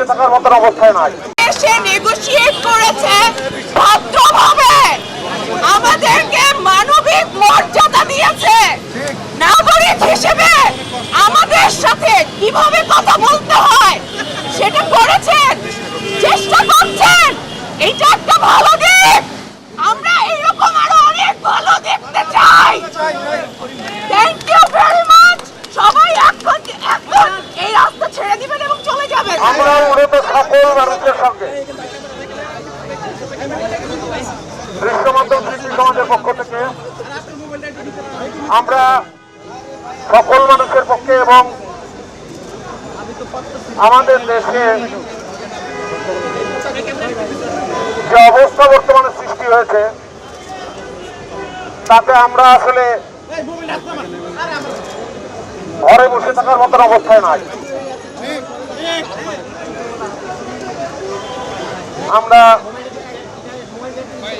বসে থাকার মতন অবস্থায় নাই। এসে নেগোশিয়েট করেছে ভদ্রভাবে। আমাদেরকে মানবিক মর্যাদা দিয়েছে। নাগরিক হিসেবে আমাদের সাথে কীভাবে কথা বলতে হয় সেটা করেছেন চেষ্টা করছেন। এটা একটা ভালো দিক। আমরা এরকম আরও অনেক ভালো দেখতে চাই। থ্যাংক ইউ ভেরি মাচ সবাই এখন এখন এই রাস্তা ছেড়ে দিবেন এবং চলে যাবেন। মূলত সকল মানুষের সঙ্গে। দৃশ্যমাধ্যম শিল্পী সমাজের পক্ষ থেকে আমরা সকল মানুষের পক্ষে এবং আমাদের দেশে যে অবস্থা বর্তমানে সৃষ্টি হয়েছে, তাতে আমরা আসলে ঘরে বসে থাকার মতন অবস্থায় নাই। আমরা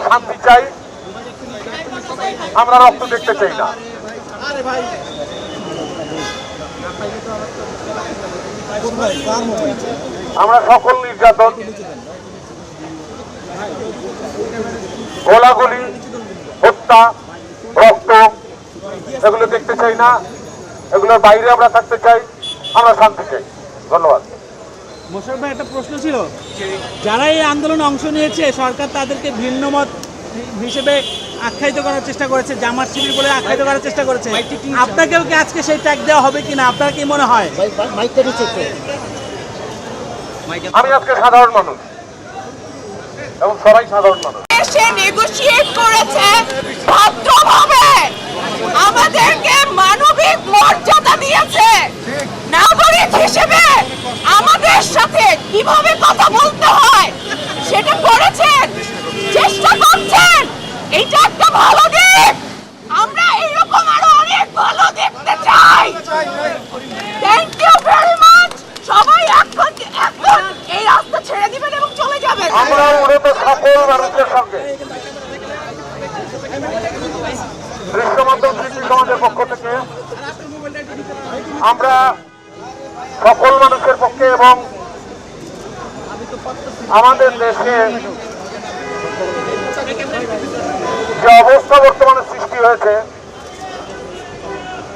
শান্তি চাই। আমরা রক্ত দেখতে চাই না। আমরা সকল নির্যাতন, গোলাগুলি, হত্যা, রক্ত, এগুলো দেখতে চাই না। এগুলোর বাইরে আমরা থাকতে চাই। আমরা শান্তি চাই। ধন্যবাদ। মোশারফ ভাই একটা প্রশ্ন ছিল। যারা এই আন্দোলনে অংশ নিয়েছে সরকার তাদেরকে ভিন্ন মত হিসেবে আখ্যায়িত করার চেষ্টা করেছে জামাত শিবির বলে আখ্যায়িত করার চেষ্টা করেছে। আপনাকেও কি আজকে সেই ট্যাগ দেওয়া হবে কিনা? আপনার কি মনে হয়? আমি আজকে সাধারণ মানুষ এবং সবাই সাধারণ মানুষ। এসে নেগোশিয়েট করেছে ভদ্রভাবে। আমাদেরকে মানবিক মর্যাদা দিয়েছে নাগরিক হিসেবে। আমাদের সাথে কীভাবে কথা বলতে হয় সেটা করেছেন, চেষ্টা করছেন। এটা একটা ভালো দিক। আমরা এরকম আরও অনেক ভালো দেখতে চাই। থ্যাংক ইউ ভেরি মাচ সবাই এখন এখন এই রাস্তা ছেড়ে দিবেন এবং চলে যাবেন। আমরা মূলত সকল মানুষের সঙ্গে। দৃশ্যমাধ্যম সমাজের পক্ষ থেকে আমরা সকল মানুষের পক্ষে এবং আমাদের দেশে যে অবস্থা বর্তমানে সৃষ্টি হয়েছে,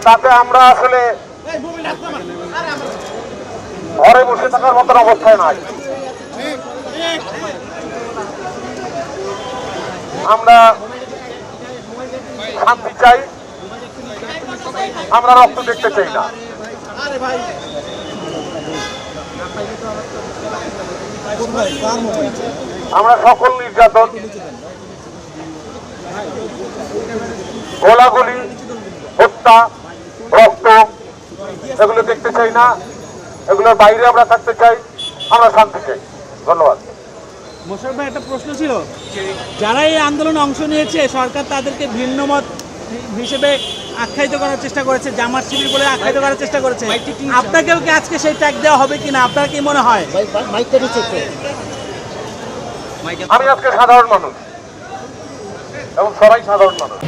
তাতে আমরা আসলে ঘরে বসে থাকার মতন অবস্থায় নাই। আমরা শান্তি চাই, আমরা রক্ত দেখতে চাই না। আমরা সকল নির্যাতন গোলাগুলি হত্যা, রক্ত, এগুলো দেখতে চাই না, এগুলোর বাইরে আমরা থাকতে চাই, আমরা শান্তি চাই। ধন্যবাদ। মোশারফ ভাই, একটা প্রশ্ন ছিল। যারা এই আন্দোলনে অংশ নিয়েছে, সরকার তাদেরকে ভিন্ন মত হিসেবে আখ্যায়িত করার চেষ্টা করেছে জামাত শিবির বলে আখ্যায়িত করার চেষ্টা করেছে। আপনাকেও কি আজকে সেই ট্যাগ দেওয়া হবে কিনা? আপনার কি মনে হয়? আমি আজকে সাধারণ মানুষ এবং সবাই সাধারণ মানুষ।